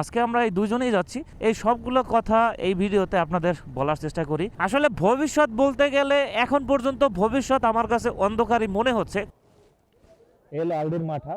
আজকে আমরা এই দুজনেই যাচ্ছি। এই সবগুলো কথা এই ভিডিওতে আপনাদের বলার চেষ্টা করি। আসলে ভবিষ্যৎ বলতে গেলে এখন পর্যন্ত ভবিষ্যৎ আমার কাছে অন্ধকারই মনে হচ্ছে। এল আলডির মাঠা।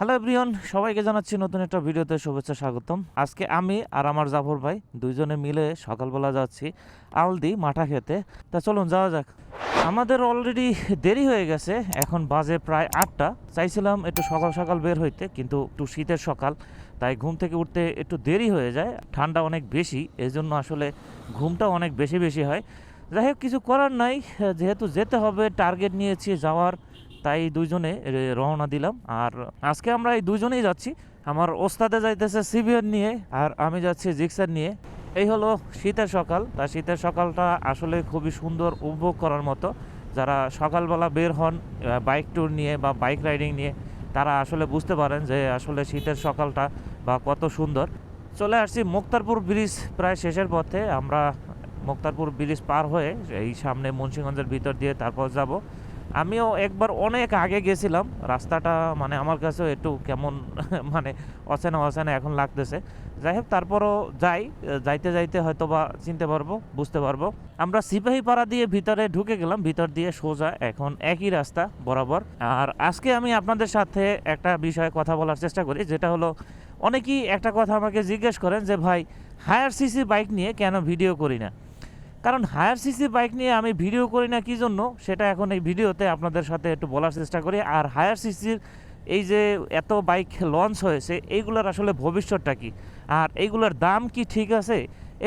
হ্যালো এভরিওন সবাইকে জানাচ্ছি নতুন একটা ভিডিওতে শুভেচ্ছা, স্বাগতম। আজকে আমি আর আমার জাফর ভাই দুইজনে মিলে সকালবেলা যাচ্ছি আলদি মাঠা খেতে। তা চলুন, যাওয়া যাক। আমাদের অলরেডি দেরি হয়ে গেছে। এখন বাজে প্রায় আটটা। চাইছিলাম একটু সকাল সকাল বের হইতে, কিন্তু একটু শীতের সকাল, তাই ঘুম থেকে উঠতে একটু দেরি হয়ে যায়। ঠান্ডা অনেক বেশি এই জন্য আসলে ঘুমটা অনেক বেশি বেশি হয়। যাই কিছু করার নাই। যেহেতু যেতে হবে টার্গেট নিয়েছি যাওয়ার। তাই দুইজনে রওনা দিলাম। আর আজকে আমরা এই দুজনেই যাচ্ছি। আমার ওস্তাদে যাইতেছে সিভিয়ার নিয়ে, আর আমি যাচ্ছি জিক্সার নিয়ে। এই হলো শীতের সকাল। তা শীতের সকালটা আসলে খুবই সুন্দর উপভোগ করার মতো। যারা সকালবেলা বের হন বাইক ট্যুর নিয়ে বা বাইক রাইডিং নিয়ে, তারা আসলে বুঝতে পারেন যে আসলে শীতের সকালটা বা কত সুন্দর। চলে আসছি মুক্তারপুর ব্রিজ প্রায় শেষের পথে। আমরা মুক্তারপুর ব্রিজ পার হয়ে এই সামনে মুন্সিগঞ্জের ভিতর দিয়ে তারপর যাব। আমিও একবার অনেক আগে গেছিলাম। রাস্তাটা মানে আমার কাছেও একটু কেমন মানে অচেনা অচেনা এখন লাগতেছে। যাই হোক, তারপরও যাই, যাইতে যাইতে হয়তো বা চিনতে পারব, বুঝতে পারব। আমরা সিপাহী পাড়া দিয়ে ভিতরে ঢুকে গেলাম, ভিতর দিয়ে সোজা এখন একই রাস্তা বরাবর। আর আজকে আমি আপনাদের সাথে একটা বিষয়ে কথা বলার চেষ্টা করি, যেটা হলো অনেকেই একটা কথা আমাকে জিজ্ঞেস করেন যে, ভাই, হায়ার সিসি বাইক নিয়ে কেন ভিডিও করি না? কারণ হায়ার সিসি বাইক নিয়ে আমি ভিডিও করি না, কি জন্য? সেটা এখন এই ভিডিওতে আপনাদের সাথে একটু বলার চেষ্টা করি। আর হায়ার সিসির এই যে এত বাইক লঞ্চ হয়েছে, এইগুলোর আসলে ভবিষ্যৎটা কি? আর এইগুলোর দাম কি ঠিক আছে?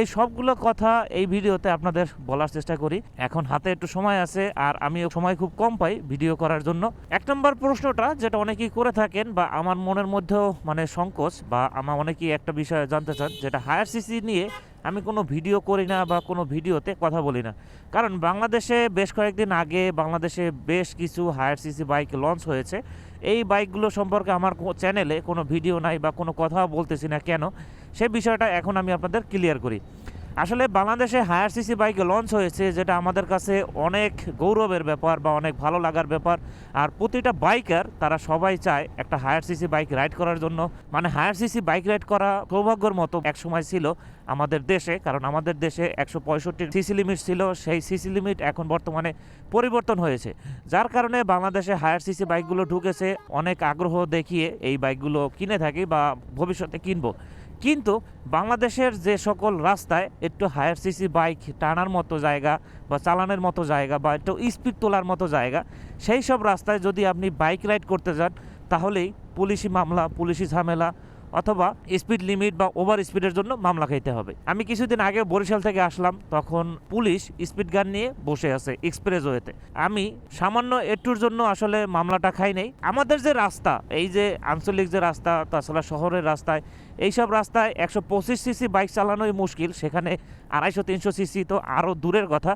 এই সবগুলো কথা এই ভিডিওতে আপনাদের বলার চেষ্টা করি। এখন হাতে একটু সময় আছে আর আমিও সময় খুব কম পাই ভিডিও করার জন্য। এক নম্বর প্রশ্নটা, যেটা অনেকেই করে থাকেন বা আমার মনের মধ্যেও মানে সংকোচ বা আমার অনেকেই একটা বিষয় জানতে চান, যেটা হায়ার সিসি নিয়ে আমি কোনো ভিডিও করি না বা কোনো ভিডিওতে কথা বলি না। কারণ বাংলাদেশে বেশ কয়েকদিন আগে বাংলাদেশে বেশ কিছু হায়ার সিসি বাইক লঞ্চ হয়েছে। এই বাইকগুলো সম্পর্কে আমার চ্যানেলে কোনো ভিডিও নাই বা কোনো কথা বলতেছি না কেন, সে বিষয়টা এখন আমি আপনাদের ক্লিয়ার করি। আসলে বাংলাদেশে হায়ার সিসি বাইক লঞ্চ হয়েছে, যেটা আমাদের কাছে অনেক গৌরবের ব্যাপার বা অনেক ভালো লাগার ব্যাপার। আর প্রতিটা বাইকার তারা সবাই চায় একটা হায়ার সিসি বাইক রাইড করার জন্য। মানে হায়ার সিসি বাইক রাইড করা সৌভাগ্যর মতো এক সময় ছিল আমাদের দেশে, কারণ আমাদের দেশে একশো পঁয়ষট্টি সিসি লিমিট ছিল, সেই সিসি লিমিট এখন বর্তমানে পরিবর্তন হয়েছে। যার কারণে বাংলাদেশে হায়ার সিসি বাইকগুলো ঢুকেছে, অনেক আগ্রহ দেখিয়ে এই বাইকগুলো কিনে থাকি বা ভবিষ্যতে কিনবো। কিন্তু বাংলাদেশের যে সকল রাস্তায় একটু হায়ার সিসি বাইক টানার মতো জায়গা বা চালানোর মতো জায়গা বা একটু স্পিড তোলার মতো জায়গা, সেই সব রাস্তায় যদি আপনি বাইক রাইড করতে যান, তাহলেই পুলিশি মামলা, পুলিশি ঝামেলা অথবা স্পিড লিমিট বা ওভার স্পিডের জন্য মামলা খাইতে হবে। আমি কিছুদিন আগে বরিশাল থেকে আসলাম, তখন পুলিশ স্পিড গান নিয়ে বসে আছে এক্সপ্রেস ওয়েতে আমি সামান্য একটুর জন্য আসলে মামলাটা খাই নাই। আমাদের যে রাস্তা, এই যে আঞ্চলিক যে রাস্তা, তাছাড়া শহরের রাস্তায়, এইসব রাস্তায় একশো পঁচিশ সিসি বাইক চালানোই মুশকিল। সেখানে আড়াইশো তিনশো সিসি তো আরও দূরের কথা।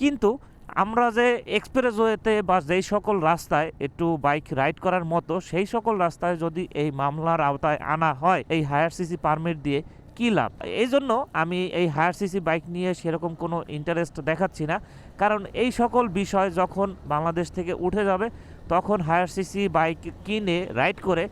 কিন্তু আমরা যে এক্সপ্রেস ওয়েতে বা যেই সকল রাস্তায় একটু বাইক রাইড করার মতো, সেই সকল রাস্তায় যদি এই মামলার আওতায় আনা হয়, এই হায়ার সিসি পারমিট দিয়ে কী লাভ? এই জন্য আমি এই হায়ার সিসি বাইক নিয়ে সেরকম কোনো ইন্টারেস্ট দেখাচ্ছি না। কারণ এই সকল বিষয় যখন বাংলাদেশ থেকে উঠে যাবে, তখন হায়ার সিসি বাইক কিনে, রাইড করে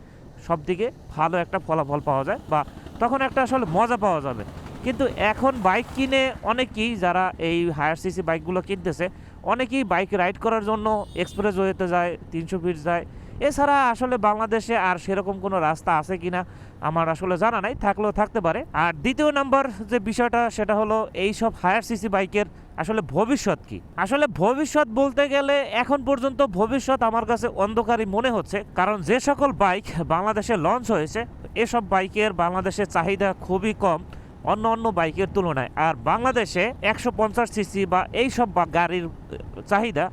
সব দিকে ভালো একটা ফলাফল পাওয়া যায় বা তখন একটা আসলে মজা পাওয়া যাবে। কিন্তু এখন বাইক কিনে অনেকেই যারা এই হায়ার সিসি বাইকগুলো কিনতেছে অনেকেই বাইক রাইড করার জন্য এক্সপ্রেস ওয়েতে যায়, তিনশো ফিট যায়। এছাড়া আসলে বাংলাদেশে আর সেরকম কোনো রাস্তা আছে কি না, আমার আসলে জানা নাই, থাকলেও থাকতে পারে। আর দ্বিতীয় নাম্বার যে বিষয়টা, সেটা হলো এই সব হায়ার সিসি বাইকের আসলে ভবিষ্যৎ কি? আসলে ভবিষ্যৎ বলতে গেলে এখন পর্যন্ত ভবিষ্যৎ আমার কাছে অন্ধকারই মনে হচ্ছে, কারণ যে সকল বাইক বাংলাদেশে লঞ্চ হয়েছে, এসব বাইকের বাংলাদেশে চাহিদা খুবই কম। অন্য অন্য বাইকের তুলনায়। আর বাংলাদেশে একশো পঞ্চাশ সিসি বা এই সব গাড়ির চাহিদা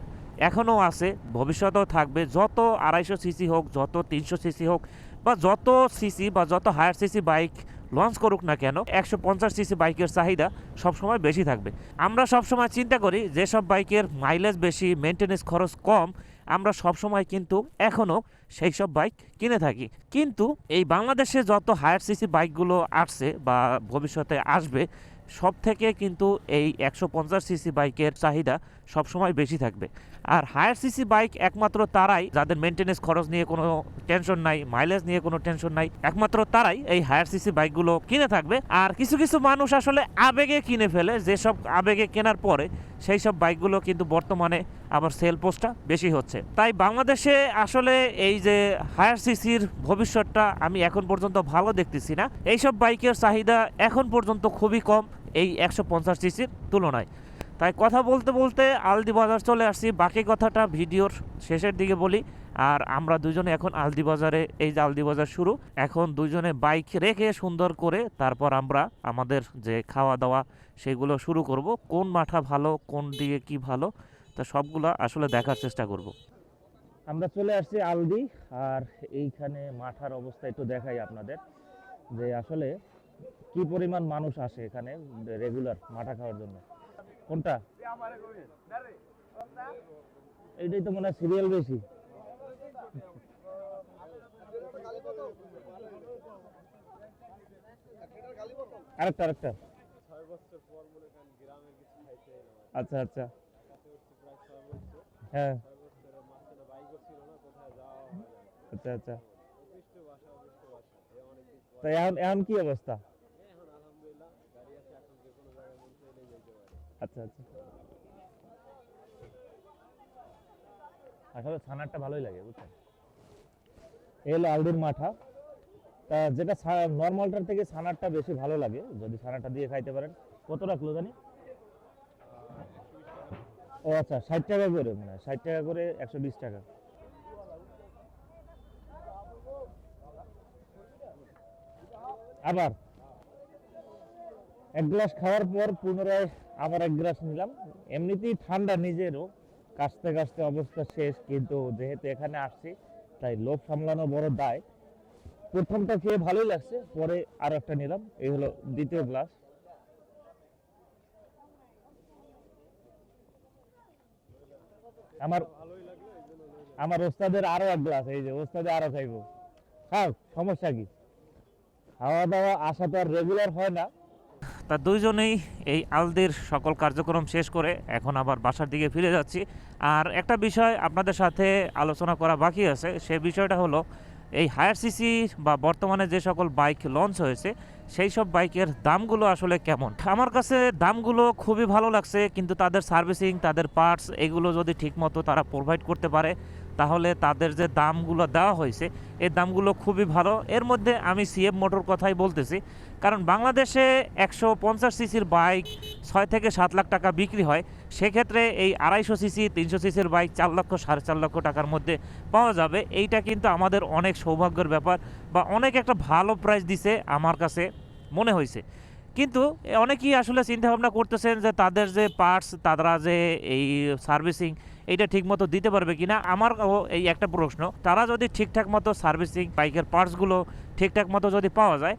এখনও আছে, ভবিষ্যতেও থাকবে। যত আড়াইশো সিসি হোক, যত তিনশো সিসি হোক, বা যত সিসি বা যত হায়ার সিসি বাইক লঞ্চ করুক না কেন, একশো পঞ্চাশ সিসি বাইকের চাহিদা সবসময় বেশি থাকবে। আমরা সবসময় চিন্তা করি, যেসব বাইকের মাইলেজ বেশি মেনটেনেন্স খরচ কম আমরা সবসময় কিন্তু এখনও সেই সব বাইক কিনে থাকি। কিন্তু এই বাংলাদেশে যত হায়ার সিসি বাইকগুলো আসছে বা ভবিষ্যতে আসবে সব থেকে কিন্তু এই একশো পঞ্চাশ সিসি বাইকের চাহিদা সবসময় বেশি থাকবে। আর হায়ার সিসি বাইক একমাত্র তারাই, যাদের মেনটেনেন্স খরচ নিয়ে কোনো টেনশন নাই, মাইলেজ নিয়ে কোনো টেনশন নাই, একমাত্র তারাই এই হায়ার সিসি বাইকগুলো কিনে থাকবে। আর কিছু কিছু মানুষ আসলে আবেগে কিনে ফেলে, যেসব আবেগে কেনার পরে সেই সব বাইকগুলো কিন্তু বর্তমানে আবার সেল পোস্টটা বেশি হচ্ছে। তাই বাংলাদেশে আসলে এই যে হায়ার সিসির ভবিষ্যৎটা আমি এখন পর্যন্ত ভালো দেখতেছি না। এইসব বাইকের চাহিদা এখন পর্যন্ত খুবই কম, এই একশো পঞ্চাশ সিসির তুলনায়। তাই কথা বলতে বলতে আলদি বাজার চলে আসছি। বাকি কথাটা ভিডিওর শেষের দিকে বলি। আর আমরা দুজনে এখন আলদি বাজারে, এই যে আলদি বাজার শুরু, এখন দুজনে বাইক রেখে সুন্দর করে তারপর আমরা আমাদের যে খাওয়া দাওয়া সেগুলো শুরু করব। কোন মাঠা ভালো, কোন দিকে কি ভালো, তা সবগুলো আসলে দেখার চেষ্টা করব। আমরা চলে আসছি আলদি, আর এইখানে মাঠার অবস্থা একটু দেখাই আপনাদের। যে আসলে কি পরিমাণ মানুষ আসে এখানে রেগুলার মাঠা খাওয়ার জন্য? কোনটা? এইটাই তো মনে হয় সিরিয়াল বেশি। আরেকটা আরেকটা। আচ্ছা আচ্ছা। হ্যাঁ। আচ্ছা আচ্ছা। তো এখন এখন কি অবস্থা? আচ্ছা আচ্ছা। আসলে ছানারটা ভালোই লাগে, বুঝছেন? এই হলো আলদির মাঠা। তা যেটা নর্মালটার থেকে ছানারটা বেশি ভালো লাগে, যদি ছানাটা দিয়ে খাইতে পারেন। কত রাখল জানি? ও আচ্ছা ষাট টাকা করে মানে ষাট টাকা করে একশো বিশ টাকা। আবার এক গ্লাস খাওয়ার পর পুনরায় আবার এক গ্লাস নিলাম। এমনিতেই ঠান্ডা নিজেরও। কাশতে কাশতে অবস্থা শেষ, কিন্তু যেহেতু এখানে আসছি, তাই লোভ সামলানো বড় দায়। প্রথমটা খেয়ে ভালোই লাগছে, পরে আর একটা নিলাম। এই হলো দ্বিতীয় গ্লাস। আমার আমার ওস্তাদের আরও এক গ্লাস, এই যে ওস্তাদে আরও খাইবো। খাও, সমস্যা কি? খাওয়া দাওয়া আসা তো আর রেগুলার হয় না। তা দুইজনেই এই আলদির সকল কার্যক্রম শেষ করে এখন আবার বাসার দিকে ফিরে যাচ্ছি। আর একটা বিষয় আপনাদের সাথে আলোচনা করা বাকি আছে, সে বিষয়টা হলো এই হায়ার সিসি বা বর্তমানে যে সকল বাইক লঞ্চ হয়েছে, সেই সব বাইকের দামগুলো আসলে কেমন? আমার কাছে দামগুলো খুবই ভালো লাগছে, কিন্তু তাদের সার্ভিসিং, তাদের পার্টস এগুলো যদি ঠিকমতো তারা প্রোভাইড করতে পারে, তাহলে তাদের যে দামগুলো দেওয়া হয়েছে, এই দামগুলো খুবই ভালো। এর মধ্যে আমি সিএফ মোটর কথাই বলতেছি কারণ বাংলাদেশে একশো পঞ্চাশ সিসির বাইক ছয় থেকে সাত লাখ টাকা বিক্রি হয়। সেক্ষেত্রে এই আড়াইশো সিসি, তিনশো সিসির বাইক চার লক্ষ, সাড়ে চার লক্ষ টাকার মধ্যে পাওয়া যাবে। এইটা কিন্তু আমাদের অনেক সৌভাগ্যের ব্যাপার বা অনেক একটা ভালো প্রাইস দিছে আমার কাছে মনে হয়েছে। কিন্তু অনেকেই আসলে চিন্তা ভাবনা করতেছেন যে তাদের যে পার্টস তারা যে এই সার্ভিসিং এইটা ঠিকমতো দিতে পারবে কিনা? আমার এই একটা প্রশ্ন, তারা যদি ঠিকঠাক মতো সার্ভিসিং বাইকের পার্টসগুলো ঠিকঠাক মতো যদি পাওয়া যায়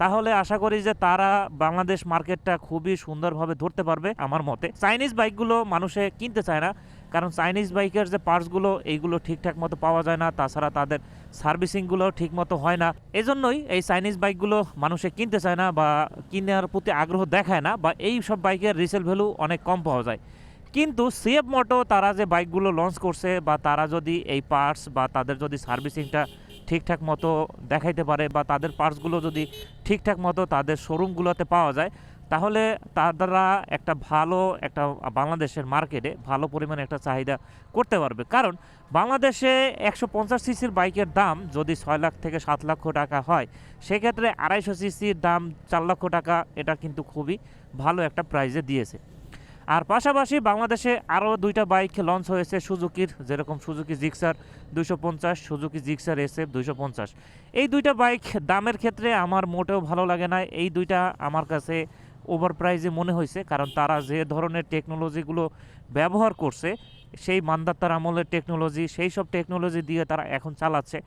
তাহলে আশা করি যে তারা বাংলাদেশ মার্কেটটা খুবই সুন্দরভাবে ধরতে পারবে আমার মতে। চাইনিজ বাইকগুলো মানুষে কিনতে চায় না, কারণ চাইনিজ বাইকের যে পার্টসগুলো এইগুলো ঠিকঠাক মতো পাওয়া যায় না, তাছাড়া তাদের সার্ভিসিংগুলো ঠিক মতো হয় না। এজন্যই এই চাইনিজ বাইকগুলো মানুষে কিনতে চায় না বা কেনার প্রতি আগ্রহ দেখায় না, বা এই সব বাইকের রিসেল ভ্যালু অনেক কম পাওয়া যায়। কিন্তু সিএফ মোটো তারা যে বাইকগুলো লঞ্চ করছে, বা তারা যদি এই পার্টস বা তাদের যদি সার্ভিসিংটা ঠিকঠাক মতো দেখাইতে পারে বা তাদের পার্টসগুলো যদি ঠিকঠাক মতো তাদের শোরুমগুলোতে পাওয়া যায়, তাহলে তারা একটা ভালো একটা বাংলাদেশের মার্কেটে ভালো পরিমাণে একটা চাহিদা করতে পারবে। কারণ বাংলাদেশে একশো পঞ্চাশ সিসির বাইকের দাম যদি ছয় লাখ থেকে সাত লক্ষ টাকা হয়, সেক্ষেত্রে আড়াইশো সিসির দাম চার লক্ষ টাকা, এটা কিন্তু খুবই ভালো একটা প্রাইজে দিয়েছে। আর পাশাপাশি বাংলাদেশে আরও দুইটা বাইক লঞ্চ হয়েছে, সুজুকির, যেরকম সুজুকি জিক্সার দুইশো পঞ্চাশ, সুজুকি জিক্সার এস এফ দুইশো পঞ্চাশ। এই দুইটা বাইক দামের ক্ষেত্রে আমার মোটেও ভালো লাগে না। এই দুইটা আমার কাছে ওভার প্রাইজে মনে হয়েছে, কারণ তারা যে ধরনের টেকনোলজিগুলো ব্যবহার করছে, সেই মান্দাত্তার আমলের টেকনোলজি সেই সব টেকনোলজি দিয়ে তারা এখন চালাচ্ছে।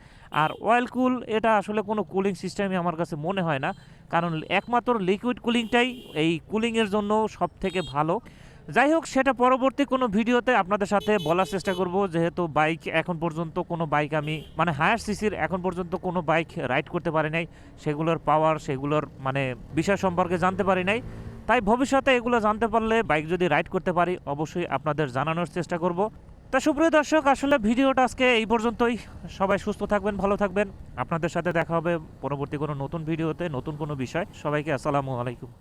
আর অয়েল কুল এটা আসলে কোনো কুলিং সিস্টেমই আমার কাছে মনে হয় না, কারণ একমাত্র লিকুইড কুলিংটাই এই কুলিংয়ের জন্য সব থেকে ভালো। যাই হোক সেটা পরবর্তী কোনো ভিডিওতে আপনাদের সাথে বলার চেষ্টা করব। যেহেতু বাইক এখন পর্যন্ত কোনো বাইক আমি মানে হায়ার সিসির এখন পর্যন্ত কোনো বাইক রাইড করতে পারি নাই। সেগুলোর পাওয়ার, সেগুলোর মানে বিষয় সম্পর্কে জানতে পারি নাই। তাই ভবিষ্যতে এগুলো জানতে পারলে বাইক যদি রাইড করতে পারি, অবশ্যই আপনাদের জানানোর চেষ্টা করব। তা সুপ্রিয় দর্শক, আসলে ভিডিওটা আজকে এই পর্যন্তই। সবাই সুস্থ থাকবেন, ভালো থাকবেন। আপনাদের সাথে দেখা হবে পরবর্তী কোনো নতুন ভিডিওতে, নতুন কোনো বিষয়। সবাইকে আসসালামু আলাইকুম।